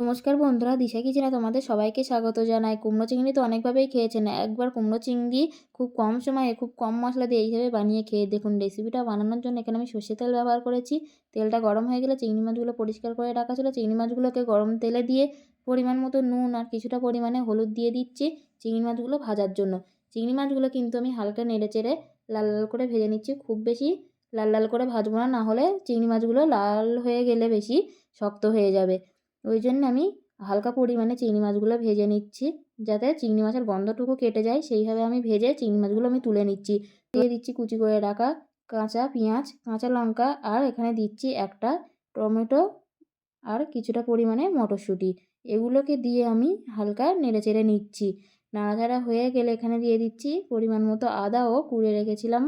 নমস্কার বন্ধুরা, দিশা কিচেনে তোমাদের সবাইকে স্বাগত জানাই। কুমড়ো চিংড়ি তো অনেকভাবেই খেয়েছেন। একবার কুমড়ো চিংড়ি খুব কম সময়ে, খুব কম মশলা দিয়ে এইভাবে বানিয়ে খেয়ে দেখুন। রেসিপিটা বানানোর জন্য এখানে আমি সর্ষে তেল ব্যবহার করেছি। তেলটা গরম হয়ে গেলে চিংড়ি মাছগুলো পরিষ্কার করে রাখা ছিল। চিংড়ি মাছগুলোকে গরম তেলে দিয়ে পরিমাণ মতো নুন আর কিছুটা পরিমাণে হলুদ দিয়ে দিচ্ছি চিংড়ি মাছগুলো ভাজার জন্য। চিংড়ি মাছগুলো কিন্তু আমি হালকা নেড়ে চেড়ে লাল লাল করে ভেজে নিচ্ছি। খুব বেশি লাল লাল করে ভাজবো না না হলে চিংড়ি মাছগুলো লাল হয়ে গেলে বেশি শক্ত হয়ে যাবে। ওই জন্য আমি হালকা পরিমাণে চিংড়ি মাছগুলো ভেজে নিচ্ছি। যাতে চিংড়ি মাছের গন্ধটুকু কেটে যায়, সেইভাবে আমি ভেজে চিংড়ি মাছগুলো আমি তুলে নিচ্ছি। দিয়ে দিচ্ছি কুচি করে রাখা কাঁচা পেঁয়াজ, কাঁচা লঙ্কা, আর এখানে দিচ্ছি একটা টমেটো আর কিছুটা পরিমাণে মটরশুঁটি। এগুলোকে দিয়ে আমি হালকা নেড়ে চেড়ে নিচ্ছি। নাড়াচাড়া হয়ে গেলে এখানে দিয়ে দিচ্ছি পরিমাণ মতো আদা ও কুড়ে রেখেছিলাম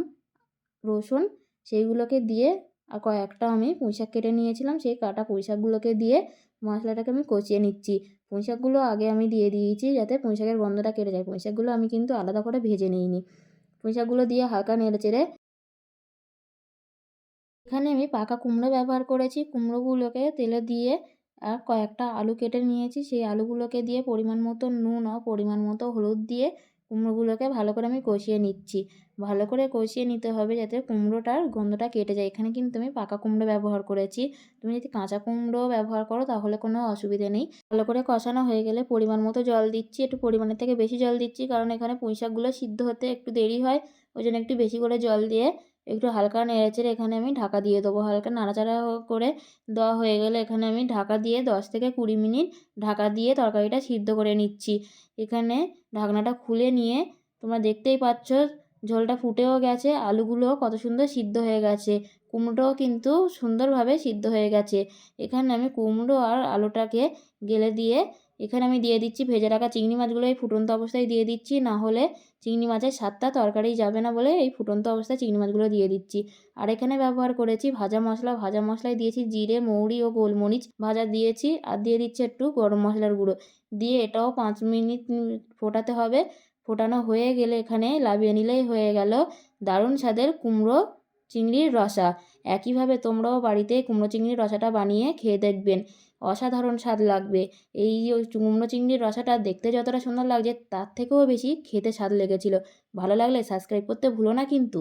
রসুন। সেইগুলোকে দিয়ে আর কয়েকটা আমি পুঁইশাক কেটে নিয়েছিলাম, সেই কাটা পুঁইশাকগুলোকে দিয়ে মশলাটাকে আমি কষিয়ে নিচ্ছি। পুঁইশাকগুলো আগে আমি দিয়ে দিয়েছি যাতে পুঁইশাকের গন্ধটা কেটে যায়। পুঁইশাকগুলো আমি কিন্তু আলাদা করে ভেজে নিইনি। পুঁইশাকগুলো দিয়ে হালকা নেড়ে চেড়ে এখানে আমি পাকা কুমড়ো ব্যবহার করেছি। কুমড়োগুলোকে তেলে দিয়ে আর কয়েকটা আলু কেটে নিয়েছি। সেই আলুগুলোকে দিয়ে পরিমাণ মতো নুন ও পরিমাণ মতো হলুদ দিয়ে কুমড়োগুলোকে ভালো করে আমি কষিয়ে নিচ্ছি। ভালো করে কষিয়ে নিতে হবে যাতে কুমড়োটার গন্ধটা কেটে যায়। এখানে কিন্তু আমি পাকা কুমড়ো ব্যবহার করেছি। তুমি যদি কাঁচা কুমড়ো ব্যবহার করো তাহলে কোনো অসুবিধে নেই। ভালো করে কষানো হয়ে গেলে পরিমাণ মতো জল দিচ্ছি। একটু পরিমাণের থেকে বেশি জল দিচ্ছি কারণ এখানে পুঁইশাকগুলো সিদ্ধ হতে একটু দেরি হয়। ওই জন্য একটু বেশি করে জল দিয়ে একটু হালকা নেড়েচেড়ে এখানে আমি ঢাকা দিয়ে দেবো। হালকা নাড়াচাড়া করে দেওয়া হয়ে গেলে এখানে আমি ঢাকা দিয়ে দশ থেকে কুড়ি মিনিট ঢাকা দিয়ে তরকারিটা সিদ্ধ করে নিচ্ছি। এখানে ঢাকনাটা খুলে নিয়ে তোমরা দেখতেই পাচ্ছ ঝোলটা ফুটেও গেছে আলুগুলো কত সুন্দর সিদ্ধ হয়ে গেছে। কুমড়োটাও কিন্তু সুন্দরভাবে সিদ্ধ হয়ে গেছে। এখানে আমি কুমড়ো আর আলুটাকে গেলে দিয়ে এখানে আমি দিয়ে দিচ্ছি, ভেজে রাখা চিংড়ি মাছগুলো এই ফুটন্ত অবস্থায় দিয়ে দিচ্ছি, না হলে চিংড়ি মাছের স্বাদটা তরকারি যাবে না বলে এই ফুটন্ত অবস্থায় চিংড়ি মাছগুলো দিয়ে দিচ্ছি। আর এখানে ব্যবহার করেছি ভাজা মশলা, ভাজা মশলায় দিয়েছি জিরে, মৌরি ও গোলমরিচ ভাজা দিয়েছি, আর দিয়ে দিচ্ছি একটু গরম মশলার গুঁড়ো। দিয়ে এটাও পাঁচ মিনিট ফোটাতে হবে, ফোটানো হয়ে গেলে এখানে লাভিয়ে নিলেই হয়ে গেল। দারুণ স্বাদের কুমড়ো চিংড়ির রসা। একইভাবে তোমরাও বাড়িতে কুমড়ো চিংড়ির রসাটা বানিয়ে খেয়ে দেখবেন, অসাধারণ স্বাদ লাগবে। এই কুমড়ো চিংড়ির রসাটা দেখতে যতটা সুন্দর লাগছে, তার থেকেও বেশি খেতে স্বাদ লেগেছিল। ভালো লাগলে সাবস্ক্রাইব করতে ভুলো না কিন্তু।